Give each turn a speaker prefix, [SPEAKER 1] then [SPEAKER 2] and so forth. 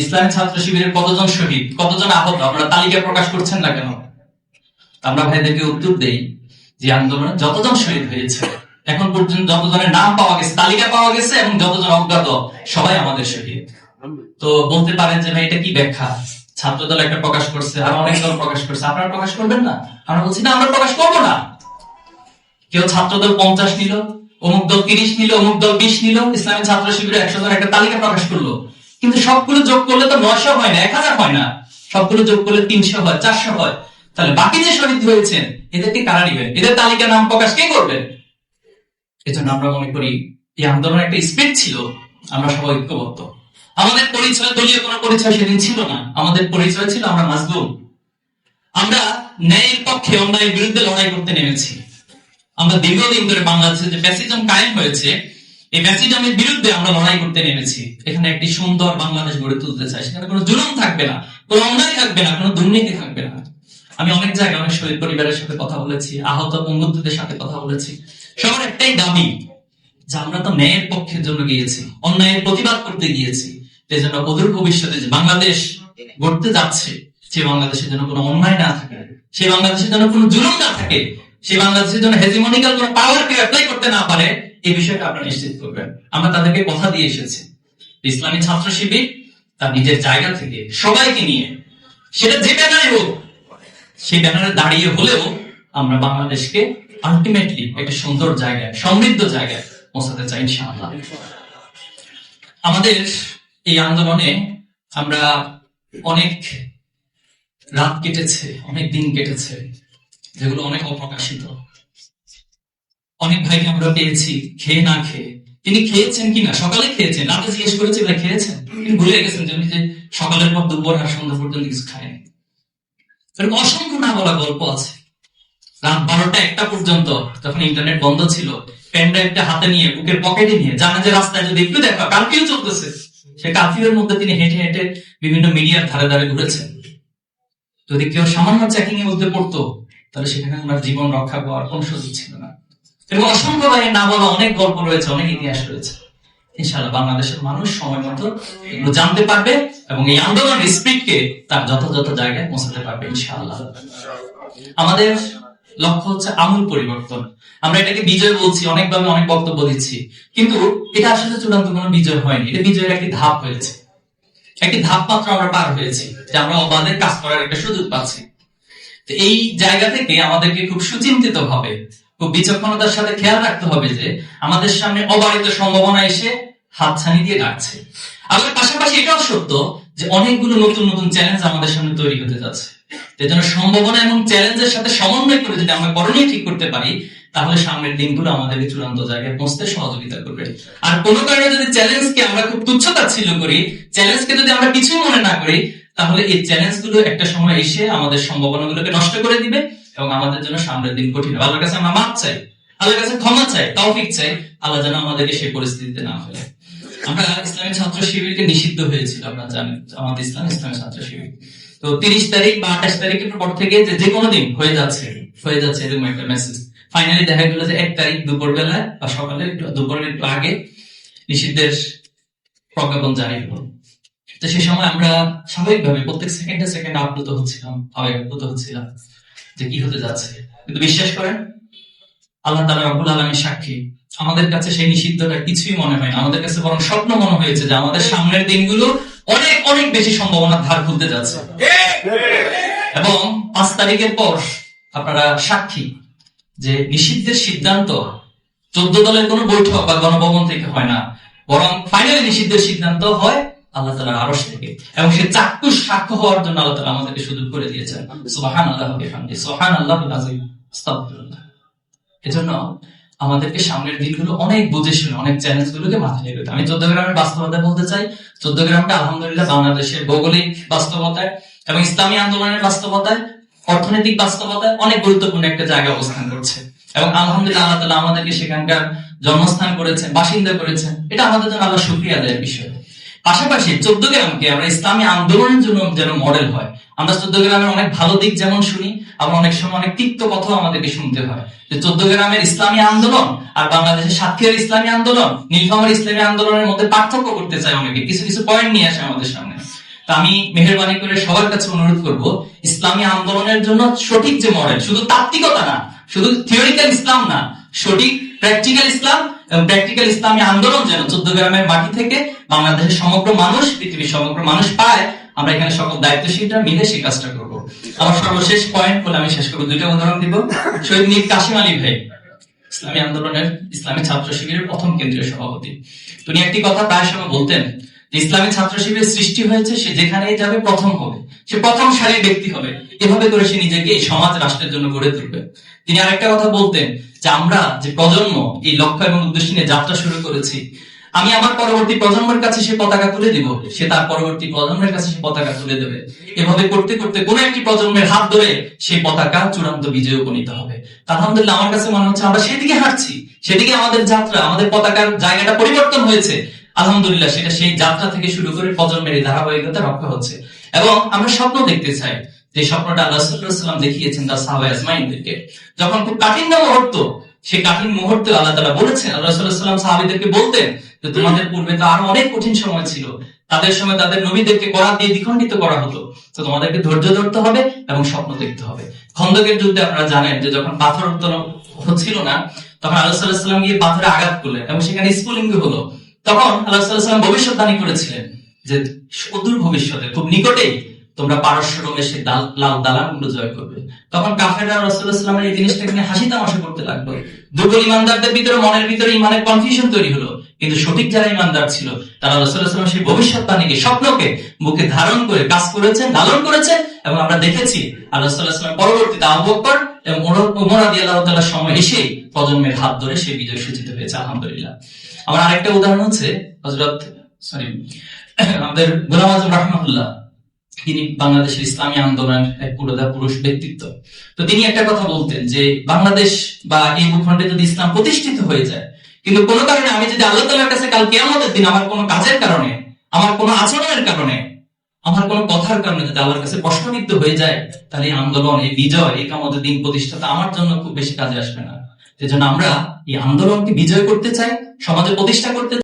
[SPEAKER 1] ইসলামী ছাত্র শিবিরের কতজন শহীদ, কতজন আহত, আপনারা তালিকা প্রকাশ করছেন না কেন? আমরা ভাইদেরকে উত্তর দেই যে আন্দোলনে যতজন শহীদ হয়েছে, এখন পর্যন্ত যতজনের নাম পাওয়া গেছে, তালিকা পাওয়া গেছে এবং যতজন অজ্ঞাত, সবাই আমাদের শহীদ। তো বলতে পারেন যে ভাই, এটা কি ব্যাখ্যা? ছাত্র দল একটা প্রকাশ করছে, আর অনেক দল প্রকাশ করছে, আপনারা প্রকাশ করবেন না? আমরা বলছি, না, আমরা প্রকাশ করব না। কেউ ছাত্র দল পঞ্চাশ নিল, অমুক দল তিরিশ নিল, অমুক দল বিশ নিল, ইসলামী ছাত্র শিবিরে একশো জন একটা তালিকা প্রকাশ করল। কিন্তু সবগুলো যোগ করলে তো নয়শো হয় না, এক হাজার হয় না। সবগুলো যোগ করলে তিনশো হয়, চারশো হয়। তাহলে বাকি যে শহীদ হয়েছেন এদেরকে কারা নিবেন? এদের তালিকা নাম প্রকাশ কে করবেন এজন্য আমরা মনে করি, এই আন্দোলন একটা স্পিড ছিল, আমরা সবাই ঐক্যবদ্ধ। আমাদের পরিচয়, দলীয় কোনো পরিচয় সেদিন ছিল না। আমাদের পরিচয় ছিল আমরা মাজলুম। আমরা ন্যায়ের পক্ষে অন্যায়ের বিরুদ্ধে লড়াই করতে নেমেছি। আমরা দীর্ঘদিন ধরে বাংলাদেশে যে প্যাসিজম কায়েম হয়েছে এই প্যাসিজমের বিরুদ্ধে আমরা লড়াই করতে নেমেছি। এখানে একটি সুন্দর বাংলাদেশ গড়ে তুলতে চাই। সেখানে কোনো জুলুম থাকবে না, কোনো অন্যায় থাকবে না, কোনো দুর্নীতি থাকবে না। আমি অনেক জায়গায় অনেক শহীদ পরিবারের সাথে কথা বলেছি, আহত বন্ধুদের সাথে কথা বলেছি। সবার একটাই দাবি যে আমরা তো ন্যায়ের পক্ষের জন্য গিয়েছি, অন্যায়ের প্রতিবাদ করতে গিয়েছি এই জন্য অদূর ভবিষ্যতে যে বাংলাদেশ গড়তে যাচ্ছে, সে বাংলাদেশের জন্য কোনো অন্যায় না থাকে সেই বাংলাদেশের জন্য কোনো জুলুম না থাকে সেই বাংলাদেশের জন্য হেজিমনিক্যাল কোনো পাওয়ার কে অ্যাপ্লাই করতে না পারে, এই বিষয়টা আপনারা নিশ্চিত করবেন। আমরা তাদেরকে কথা দিয়ে এসেছি। ইসলামী ছাত্র শিবির তার নিজের জায়গা থেকে সবাইকে নিয়ে, সেটা যে ব্যানারে হোক, সেই ব্যানারে দাঁড়িয়ে হলেও আমরা বাংলাদেশকে আলটিমেটলি একটা সুন্দর জায়গায়, সমৃদ্ধ জায়গায় পৌঁছাতে চাই ইনশাআল্লাহ। আমাদের এই আন্দোলনে আমরা অনেক রাত কেটেছে, অনেক দিন কেটেছে। যেগুলো অনেক অপ্রকাশিত। অনেক ভাইকে আমরা পেয়েছি, খেয়ে না খেয়ে। তিনি খেয়েছেন কিনা সকালে খেয়েছেন, রাতে জিজ্ঞেস করেছি, ভাই, খেয়েছেন? তিনি ভুলে গেছেন যে যে সকালের পর দুপুর আর সন্ধ্যা পর্যন্ত কিছু খায়নি। এরকম অসংখ্য না বলা গল্প আছে। রাত বারোটা একটা পর্যন্ত তখন ইন্টারনেট বন্ধ ছিল পেন ড্রাইভটা হাতে নিয়ে, বুকের পকেটে নিয়ে, জানা যে রাস্তায় যদি একটু দেখা, কারফিউ চলতেছে। সে কারফিউর মধ্যে তিনি হেঁটে হেঁটে বিভিন্ন মিডিয়ার ধারে ধারে ঘুরেছেন। যদি কেউ সামান্য চেকিং এর মধ্যে পড়তো তাহলে সেখানে ওনার জীবন রক্ষা পাওয়ার কোন সুযোগ ছিল না। এবং অসংখ্য ভাইয়ের না বলা অনেক গল্প রয়েছে, অনেক ইতিহাস রয়েছে। ইনশাআল্লাহ বাংলাদেশের মানুষ সময় মতো এগুলো জানতে পারবে এবং এই আন্দোলনের স্পিডকে তার যথাযথ জায়গায় পৌঁছাতে পারবে ইনশাআল্লাহ। আমাদের লক্ষ্য হচ্ছে আমূল পরিবর্তন। আমরা এটাকে বিজয় বলছি, অনেকভাবে অনেক বক্তব্য দিচ্ছি। কিন্তু এটা আসলে চূড়ান্ত কোনো বিজয় হয়নি। এটা বিজয়ের একটি ধাপ হয়েছে। একটি ধাপ মাত্র আমরা পার হয়েছি যে আমরা অবাধের কাজ করার একটা সুযোগ পাচ্ছি। এই জায়গা থেকে আমাদেরকে খুব সুচিন্তিত ভাবে খুব বিচক্ষণতার সাথে খেয়াল রাখতে হবে যে আমাদের সামনে অবারিত সম্ভাবনা এসে হাত হাতছানি দিয়ে ডাকছে আবার পাশাপাশি এটাও সত্য যে অনেকগুলো নতুন নতুন চ্যালেঞ্জ আমাদের সামনে তৈরি হতে যাচ্ছে। সম্ভাবনা এবং চ্যালেঞ্জের সাথে সমন্বয় করে যদি আমরা করণীয় ঠিক করতে পারি তাহলে সামনের দিনগুলো আমাদেরকে চূড়ান্ত জায়গায় পৌঁছতে সহযোগিতা করবে। আর কোনো কারণে যদি চ্যালেঞ্জকে আমরা খুব তুচ্ছতাচ্ছিল্য করি, চ্যালেঞ্জকে যদি আমরা কিছুই মনে না করি, তাহলে এই চ্যালেঞ্জগুলো একটা সময় এসে আমাদের সম্ভাবনাগুলোকে নষ্ট করে দিবে এবং আমাদের জন্য সামনের দিন কঠিন হবে। আল্লাহর কাছে আমরা মাপ চাই, আল্লাহর কাছে ক্ষমা চাই, তৌফিক চাই, আল্লাহ যেন আমাদেরকে সেই পরিস্থিতিতে না ফেলে। আমরা ইসলামী ছাত্র শিবিরকে নিষিদ্ধ হয়েছিল, আপনারা জানেন আমাদের ইসলাম, ইসলামী ছাত্র শিবির। তো তিরিশ তারিখ বা আঠাশ তারিখের পর থেকে যে কোনো দিন হয়ে যাচ্ছে হয়ে যাচ্ছে এরকম একটা মেসেজ ফাইনালি দেখা গেল যে এক তারিখ দুপুর বেলায় বা সকালে একটু দুপুরের একটু আগে নিষিদ্ধের প্রজ্ঞাপন জারি হলো। তো সে সময় আমরা স্বাভাবিকভাবে প্রত্যেক সেকেন্ডে সেকেন্ডে আপ্লুত হচ্ছিলাম আবেগাপ্লুত হচ্ছিলাম যে কি হতে যাচ্ছে। কিন্তু বিশ্বাস করেন আল্লাহ তালা রব্বুল আলমী সাক্ষী। আমাদের কাছে সেই নিষিদ্ধটা কিছুই মনে হয় না। আমাদের কাছে বরং স্বপ্ন মনে হয়েছে যে আমাদের সামনের দিনগুলো অনেক অনেক বেশি সম্ভাবনার ধার খুলতে যাচ্ছে। এবং পাঁচ তারিখের পর আপনারা সাক্ষী। যে নিষিদ্ধের সিদ্ধান্ত চোদ্দ দলের কোনো বৈঠক বা গণভবন থেকে হয় না, বরং ফাইনালি নিষিদ্ধের সিদ্ধান্ত হয় আল্লাহ তালার আরস থেকে। এবং সে চাক্ষুষ সাক্ষ্য হওয়ার জন্য আল্লাহ তালা আমাদেরকে সুযোগ করে দিয়েছেন। সোহান আল্লাহ সোহান আল্লাহ এজন্য আমাদেরকে সামনের দিনগুলো অনেক বুঝে শুনে, অনেক চ্যালেঞ্জ গুলোকে মাথায় রেখে আমি চোদ্দ গ্রামের বাস্তবতা বলতে চাই। চোদ্দ গ্রামটা আলহামদুলিল্লাহ বাংলাদেশের ভৌগোলিক বাস্তবতায় এবং ইসলামী আন্দোলনের বাস্তবতায় অর্থনৈতিক বাস্তবতায় অনেক গুরুত্বপূর্ণ একটা জায়গায় অবস্থান করছে। এবং আলহামদুলিল্লাহ আল্লাহ তালা আমাদেরকে সেখানকার জন্মস্থান করেছেন, বাসিন্দা করেছেন। এটা আমাদের জন্য আল্লাহ সুক্রিয়া দেয় বিষয়। পাশাপাশি চোদ্দ গ্রামকে আমরা ইসলামী আন্দোলনের জন্য যেন মডেল হয়। আমরা চোদ্দ গ্রামের অনেক ভালো দিক যেমন শুনি, আবার অনেক সময় অনেক তিক্ত কথাও আমাদেরকে শুনতে হয়। যে চোদ্দ গ্রামের ইসলামী আন্দোলন আর বাংলাদেশের সাতক্ষীরার ইসলামী আন্দোলন নীলফামারী ইসলামী আন্দোলনের মধ্যে পার্থক্য করতে চায় অনেকে। কিছু কিছু পয়েন্ট নিয়ে আসে আমাদের সামনে। তা আমি মেহরবানি করে সবার কাছে অনুরোধ করব, ইসলামী আন্দোলনের জন্য সঠিক যে মডেল, শুধু তাত্ত্বিকতা না, শুধু থিওরিক্যাল ইসলাম না, সঠিক প্র্যাকটিক্যাল ইসলাম প্র্যাকটিক্যাল ইসলামী আন্দোলন যেন চোদ্দ গ্রামের মাটি থেকে বাংলাদেশের সমগ্র মানুষ, পৃথিবীর সমগ্র মানুষ পায়, আমরা এখানে সকল দায়িত্বশীলরা মিলে সেই কাজটা করব। আমার সর্বশেষ পয়েন্ট বলে আমি শেষ করব, দুইটা উদাহরণ দিব। শহীদ মীর কাশিম আলী ভাই, ইসলামী আন্দোলনের ইসলামী ছাত্র শিবিরের প্রথম কেন্দ্রীয় সভাপতি। তিনি একটি কথা প্রায় সময় বলতেন ইসলামী ছাত্র শিবিরের সৃষ্টি হয়েছে, সে যেখানেই যাবে প্রথম হবে। সে প্রথম সারির ব্যক্তি হবে। এভাবে করে সে নিজেকে এই সমাজ রাষ্ট্রের জন্য গড়ে তুলবে। তিনি আরেকটা কথা বলতেন যে, আমরা যে প্রজন্ম, এই লক্ষ্য এবং উদ্দেশ্য নিয়ে যাত্রা শুরু করেছি, আমি আমার পরবর্তী প্রজন্মের কাছে সে পতাকা তুলে দিব। সে তার পরবর্তী প্রজন্মের কাছে সে পতাকা তুলে দেবে। এভাবে করতে করতে কোন একটি প্রজন্মের হাত ধরে সেই পতাকা চূড়ান্ত বিজয় উপনীত হবে। আলহামদুলিল্লাহ, আমার কাছে মনে হচ্ছে আমরা সেদিকে হাঁটছি। সেদিকে আমাদের যাত্রা, আমাদের পতাকার জায়গাটা পরিবর্তন হয়েছে। আলহামদুলিল্লাহ, সেটা সেই যাত্রা থেকে শুরু করে প্রজন্মের এই ধারাবাহিকতা রক্ষা হচ্ছে। এবং আমরা স্বপ্ন দেখতে চাই যে স্বপ্নটা আল্লাহ সাল্লাম দেখিয়েছেন তার সাহাবা যখন খুব কাঠিন্য মুহূর্ত, সেই কাঠিন মুহূর্তে আল্লাহ তালা বলেছেন, আল্লাহ সাল্লাম সাহাবিদেরকে বলতেন যে তোমাদের পূর্বে তো আরও অনেক কঠিন সময় ছিল। তাদের সময় তাদের নবীদেরকে করা দিয়ে দ্বিখণ্ডিত করা হতো। তো তোমাদেরকে ধৈর্য ধরতে হবে এবং স্বপ্ন দেখতে হবে। খন্দকের যুদ্ধে আপনারা জানেন যে যখন পাথর উত্তোলন হচ্ছিল না, তখন আল্লাহ সাল্লাহ সাল্লাম গিয়ে পাথরে আঘাত করলেন এবং সেখানে স্ফুলিঙ্গ হলো। তখন আল্লাহ সাল্লাম ভবিষ্যৎবাণী করেছিলেন যে সুদূর ভবিষ্যতে, খুব নিকটেই তোমরা পারস্য সে লাল দালানগুলো জয় করবে। তখন কাফেররা রসুল্লাহামের এই জিনিসটাকে নিয়ে হাসি তামাশা করতে লাগল। দুর্বল ইমানদারদের ভিতরে মনের ভিতরে ইমানের কনফিউশন তৈরি হলো। কিন্তু সঠিক যারা ইমানদার ছিল, তারা সেই ভবিষ্যৎবাণীকে স্বপ্নকে, বুকে ধারণ করে, কাজ করেছেন, লালন করেছেন এবং আমরা দেখেছি আল্লাহ সাল্লাহামের পরবর্তীতে আবু বকর এবং উমর আদি আল্লাহ তালার সময় এসে প্রজন্মের হাত ধরে সেই বিজয় সূচিত হয়েছে আলহামদুলিল্লাহ। আমার আরেকটা উদাহরণ হচ্ছে হজরত সরি আমাদের গোলাম আজম রহমতুল্লাহ, তিনি বাংলাদেশের ইসলামী আন্দোলনের এক পুরোধা পুরুষ ব্যক্তিত্ব। তো তিনি একটা কথা বলতেন যে বাংলাদেশ বা এই ভূখণ্ডে যদি ইসলাম প্রতিষ্ঠিত হয়ে যায়, কিন্তু কোনো কারণে আমি যদি আল্লাহ তালার কাছে কাল কেয়ামতের দিন আমার কোনো কাজের কারণে, আমার কোনো আচরণের কারণে আমার কোনো কথার কারণে যদি আল্লাহর কাছে প্রশ্নবিদ্ধ হয়ে যায়, তাহলে এই আন্দোলন, এই বিজয়, এই কামতের দিন প্রতিষ্ঠাতা আমার জন্য খুব বেশি কাজে আসবে না। সেজন্য আমরা এই আন্দোলনকে বিজয় করতে চাই, সমাজে প্রতিষ্ঠা করতে